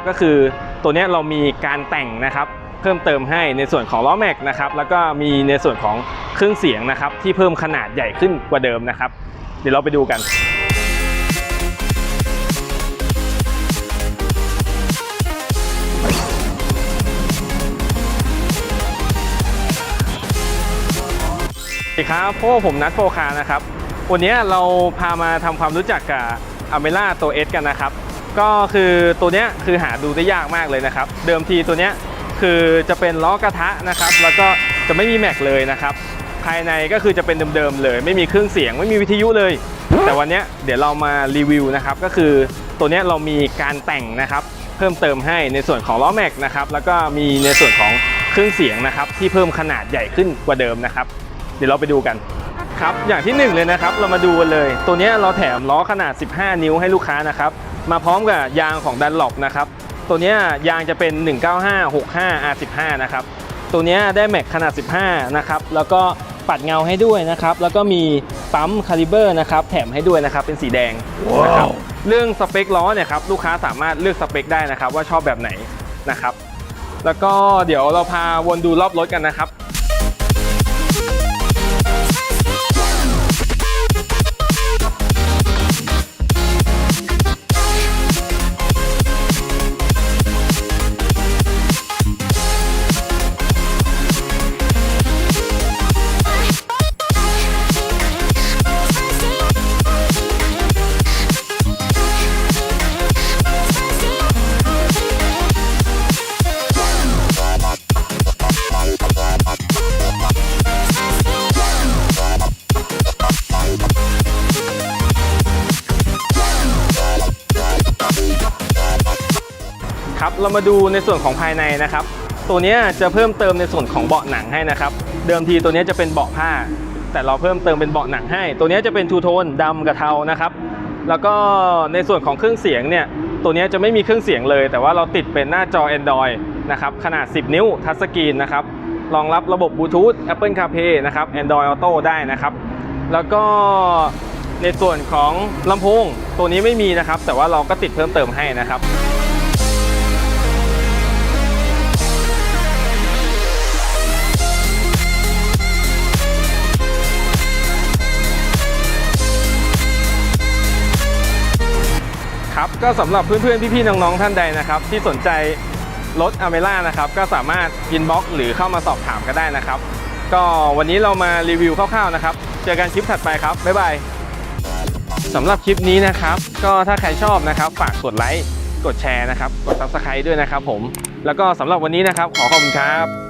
นะครับก็คือตัวนี้เรามีการแต่งนะครับเพิ่มเติมให้ในส่วนของล้อแม็กนะครับแล้วก็มีในส่วนของเครื่องเสียงนะครับที่เพิ่มขนาดใหญ่ขึ้นกว่าเดิมนะครับ เดี๋ยวเราไปดูกันสวัสดีครับพวกผมนัทโฟคานะครับ วันนี้เราพามาทำความรู้จักกับอเมล่าตัว S กันนะครับ ก็คือตัวเนี้ยคือหาดูได้ยากมากเลยนะครับ เดิมทีตัวเนี้ยคือจะเป็นล้อกระทะนะครับ แล้วก็จะไม่มีแม็กเลยนะครับ ภายในก็คือจะเป็นเดิมๆเลย ไม่มีเครื่องเสียงไม่มีวิทยุเลย แต่วันนี้เดี๋ยวเรามารีวิวนะครับ ก็คือตัวนี้เรามีการแต่งนะครับ เพิ่มเติมให้ในส่วนของล้อแม็กนะครับ แล้วก็มีในส่วนของเครื่องเสียงนะครับ ที่เพิ่มขนาดใหญ่ขึ้นกว่าเดิมนะครับ เดี๋ยวเราไปดูกันครับอย่างที่หนึ่งเลยนะครับ เรามาดูกันเลย ตัวนี้เราแถมล้อขนาด 15 นิ้วให้ลูกค้านะครับ มาพร้อมกับยางของดันหลบนะครับ ตัวเนี้ยยางจะเป็น 195 65 R15 นะครับ ตัวเนี้ยได้แม็กขนาด 15 นะครับ แล้วก็ปัดเงาให้ด้วยนะครับ แล้วก็มีปั๊มคาลิเบอร์นะครับ แถมให้ด้วยนะครับ เป็นสีแดงนะครับ เรื่องสเปคล้อเนี่ยครับลูกค้าสามารถเลือกสเปคได้นะครับ ว่าชอบแบบไหนนะครับ แล้วก็เดี๋ยวเราพาวนดูรอบรถกันนะครับ ครับเรามาดูในส่วนของภายในนะครับ ตัวนี้จะเพิ่มเติมในส่วนของเบาะหนังให้นะครับ เดิมทีตัวนี้จะเป็นเบาะผ้า แต่เราเพิ่มเติมเป็นเบาะหนังให้ ตัวนี้จะเป็นทูโทนดำกับเทานะครับ แล้วก็ในส่วนของเครื่องเสียงเนี่ยตัวนี้จะไม่มีเครื่องเสียงเลย แต่ว่าเราติดเป็นหน้าจอ Android นะครับขนาด 10 นิ้วทัชสกรีนนะครับรองรับระบบบลูทูธ Apple CarPlay นะครับ Android Auto ได้นะครับ แล้วก็ในส่วนของลำโพงตัวนี้ไม่มีนะครับ แต่ว่าเราก็ติดเพิ่มเติมให้นะครับ ก็สำหรับเพื่อนๆ พี่ๆ น้องๆ ท่านใดนะครับ ที่สนใจรถอเมล่านะครับ ก็สามารถอินบ็อกซ์หรือเข้ามาสอบถามก็ได้นะครับ ก็วันนี้เรามารีวิวคร่าวๆนะครับ เจอกันคลิปถัดไปครับ บ๊ายบายสำหรับคลิปนี้นะครับ ก็ถ้าใครชอบนะครับ ฝากกดไลค์ กดแชร์นะครับ กด Subscribe ด้วยนะครับผม แล้วก็สำหรับวันนี้นะครับ ขอขอบคุณครับ